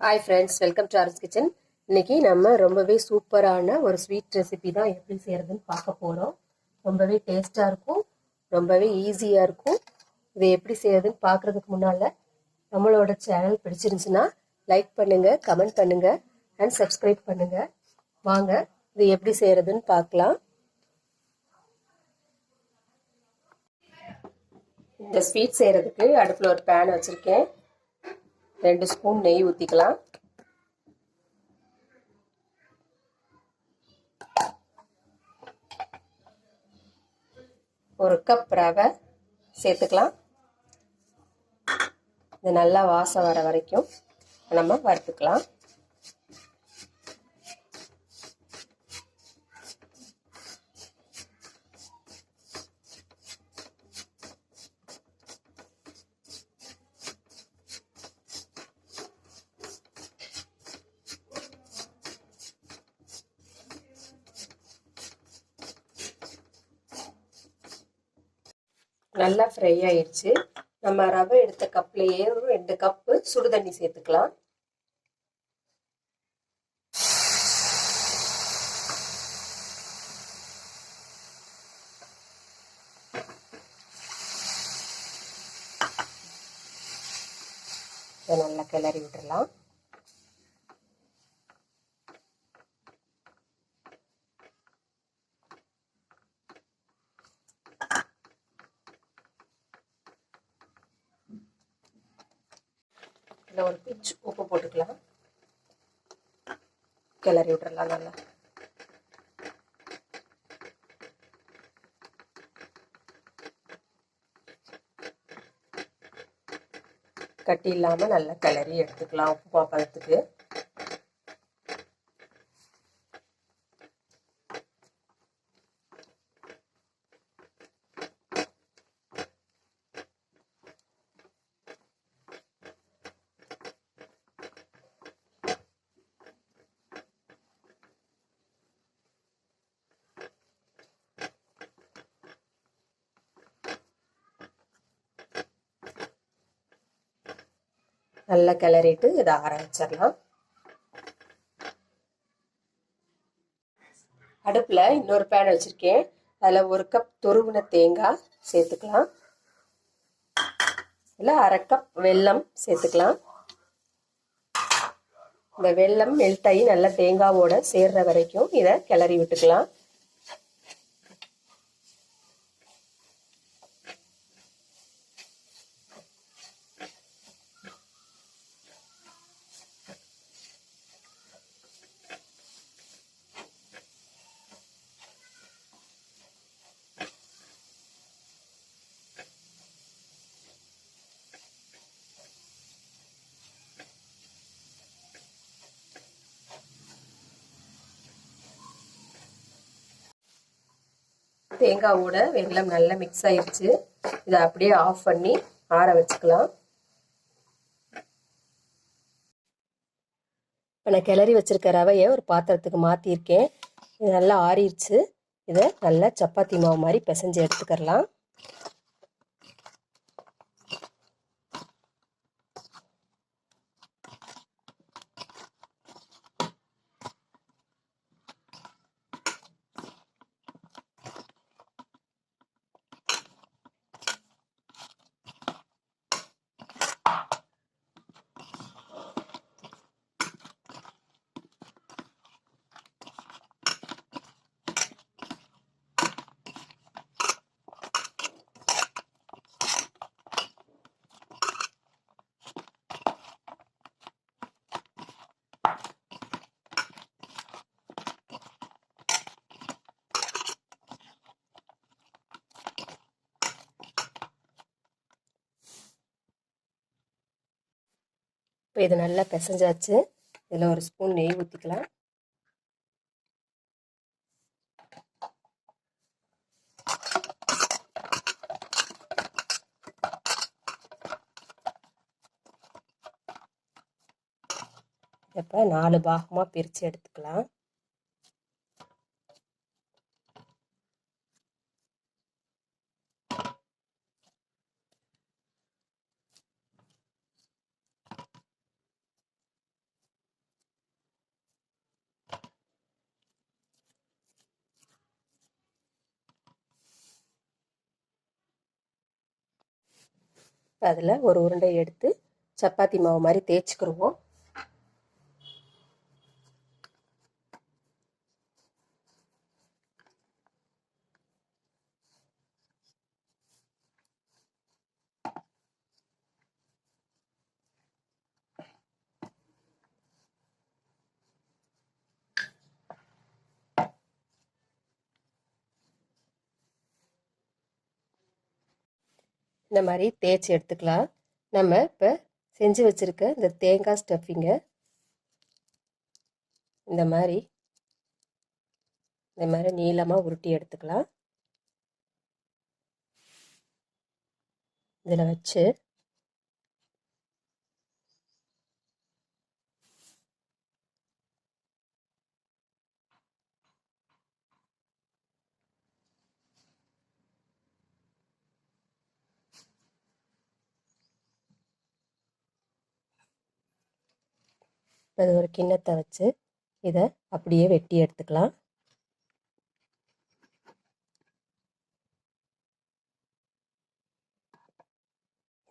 Hi friends welcome to R's kitchen இன்னைக்கு நம்ம ரொம்பவே சூப்பரான ஒரு ஸ்வீட் ரெசிபி தான் எப்படி செய்யறதுன்னு பார்க்க போகிறோம் ரொம்பவே டேஸ்ட்டாக இருக்கும் ரொம்பவே ஈஸியாக இருக்கும். இதை எப்படி செய்யறதுன்னு பார்க்குறதுக்கு முன்னால் நம்மளோட சேனல் பிடிச்சிருந்துச்சுன்னா லைக் பண்ணுங்க கமெண்ட் பண்ணுங்க அண்ட் சப்ஸ்கிரைப் பண்ணுங்க. வாங்க இது எப்படி செய்யறதுன்னு பார்க்கலாம். இந்த ஸ்வீட் செய்கிறதுக்கு அடுப்பில் ஒரு பேன் வச்சுருக்கேன். ரெண்டு ஸ்பூன் நெய் ஊற்றிக்கலாம் ஒரு கப் ரவை சேர்த்துக்கலாம். இது நல்லா வாசம் வர வரைக்கும் நம்ம வறுத்துக்கலாம். நல்லா ஃப்ரை ஆயிடுச்சு. நம்ம ரவை எடுத்த கப்லேயே ஒரு ரெண்டு கப்பு சுடு தண்ணி சேர்த்துக்கலாம். இதை நல்லா கிளறி விட்டுடலாம் இதில் ஒரு பிச்சு உப்பு போட்டுக்கலாம். கிளறி விட்டுறலாம் நல்லா. கட்டி இல்லாமல் நல்லா கிளறி எடுத்துக்கலாம் உப்பு பதத்துக்கு நல்லா கிளறிட்டு இதை ஆற வச்சிடலாம் அடுப்பில் இன்னொரு பேன் வச்சுருக்கேன். அதில் ஒரு கப் துருவின தேங்காய் சேர்த்துக்கலாம். இல்லை அரை கப் வெல்லம் சேர்த்துக்கலாம். இந்த வெல்லம் மெல்ட் ஆகி நல்லா தேங்காவோட சேர்ற வரைக்கும் இதை கிளறி விட்டுக்கலாம். தேங்காவோட வெள்ளம் நல்லா மிக்ஸ் ஆயிடுச்சு இதை அப்படியே ஆஃப் பண்ணி ஆற வச்சுக்கலாம். இப்போ நான் கிளறி வச்சிருக்க ரவையை ஒரு பாத்திரத்துக்கு மாற்றிருக்கேன் இது நல்லா ஆறிடுச்சு. இதை நல்லா சப்பாத்தி மாவு மாதிரி பிசைஞ்சு எடுத்துக்கிறலாம் இப்போ இது நல்லா பிசைஞ்சாச்சு. இதில் ஒரு ஸ்பூன் நெய் ஊற்றிக்கலாம் இப்போ நாலு பாகமாக பிரித்து எடுத்துக்கலாம். இப்போ அதில் ஒரு உருண்டை எடுத்து சப்பாத்தி மாவு மாதிரி தேய்ச்சிக்கிருவோம். இந்த மாதிரி தேய்ச்சி எடுத்துக்கலாம். நம்ம இப்போ செஞ்சு வச்சுருக்க இந்த தேங்காய் ஸ்டஃபிங்கை இந்த மாதிரி. இந்த மாதிரி நீளமாக உருட்டி எடுத்துக்கலாம். இதில் வச்சு அது ஒரு கிண்ணத்தை வச்சு இதை அப்படியே வெட்டி எடுத்துக்கலாம்.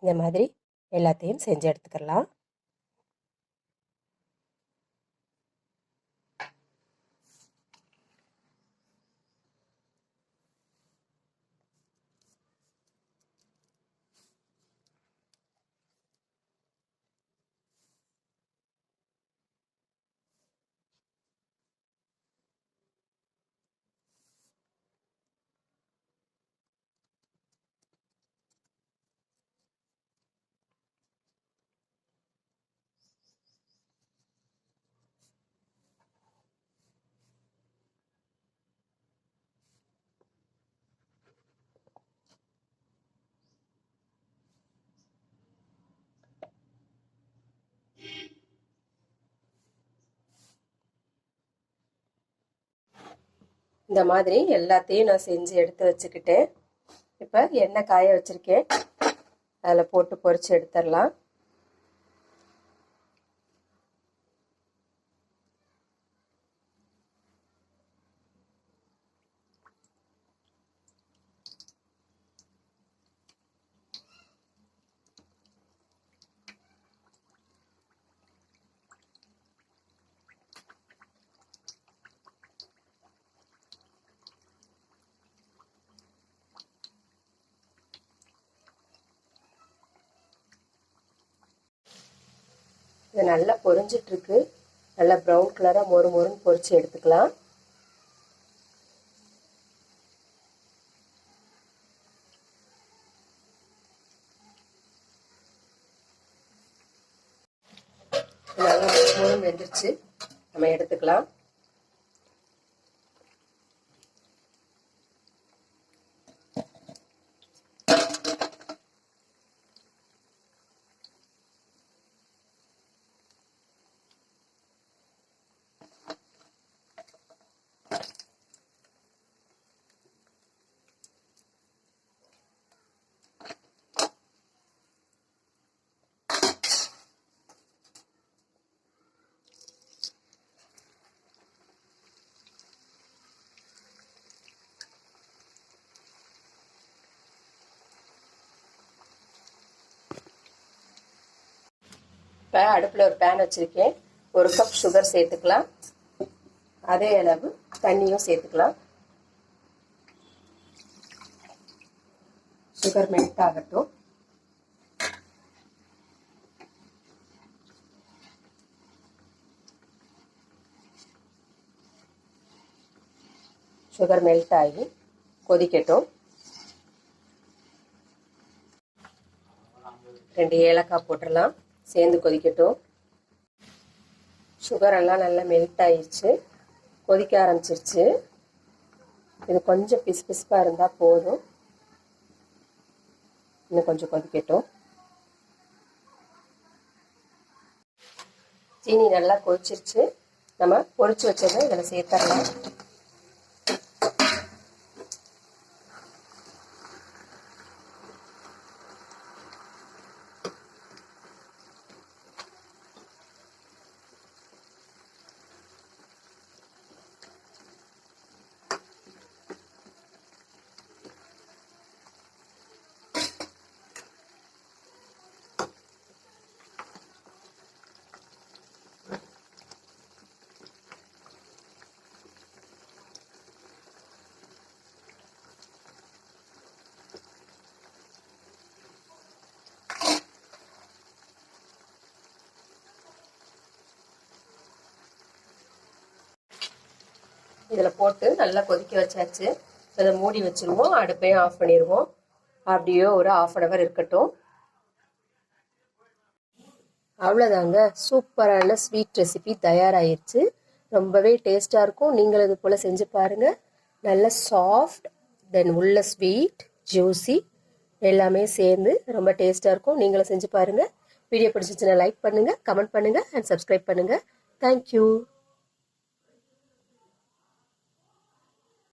இந்த மாதிரி எல்லாத்தையும் செஞ்சு எடுத்துக்கலாம். இந்த மாதிரி எல்லாத்தையும் நான் செஞ்சு எடுத்து வச்சுக்கிட்டேன் இப்போ எண்ணெய் காய வச்சுருக்கேன். அதில் போட்டு பொறிச்சு எடுத்துடலாம். இது நல்லா பொரிஞ்சிட்ருக்கு. நல்லா ப்ரௌன் கலராக மொறு மொறுன்னு பொரிச்சு எடுத்துக்கலாம் நல்லா மொறு வெந்துருச்சு நம்ம எடுத்துக்கலாம் இப்போ அடுப்பில் ஒரு பேன் வச்சுருக்கேன். ஒரு கப் சுகர் சேர்த்துக்கலாம். அதே அளவு தண்ணியும் சேர்த்துக்கலாம். சுகர் மெல்ட் ஆகட்டும். சுகர் மெல்ட் ஆகி கொதிக்கட்டும். ரெண்டு ஏலக்காய் போட்டுடலாம். சேர்ந்து கொதிக்கட்டும். சுகர் எல்லாம் நல்லா மெல்ட் ஆயிடுச்சு. கொதிக்க ஆரம்பிச்சிருச்சு. இது கொஞ்சம் பிசு பிசுப்பாக இருந்தால் போதும். இன்னும் கொஞ்சம் கொதிக்கட்டும். சீனி நல்லா கொதிச்சிருச்சு. நம்ம பொறிச்சு வச்சதை இதில் சேர்த்துடலாம். இதில் போட்டு நல்லா கொதிக்க வச்சாச்சு. அதை இதை மூடி வச்சுருவோம். அடுப்பையும் ஆஃப் பண்ணிடுவோம் அப்படியே ஒரு ஆஃப் அன் ஹவர் இருக்கட்டும். அவ்வளோதாங்க சூப்பரான ஸ்வீட் ரெசிபி தயாராகிருச்சு ரொம்பவே டேஸ்ட்டாக இருக்கும். நீங்கள் இது போல் செஞ்சு பாருங்கள் நல்ல சாஃப்ட் தென் உள்ள ஸ்வீட் ஜூஸி எல்லாமே சேர்ந்து ரொம்ப டேஸ்ட்டாக இருக்கும். நீங்களும் செஞ்சு பாருங்கள் வீடியோ பிடிச்சிச்சுன்னா லைக் பண்ணுங்கள் கமெண்ட் பண்ணுங்கள் அண்ட் சப்ஸ்கிரைப் பண்ணுங்கள் தேங்க்யூ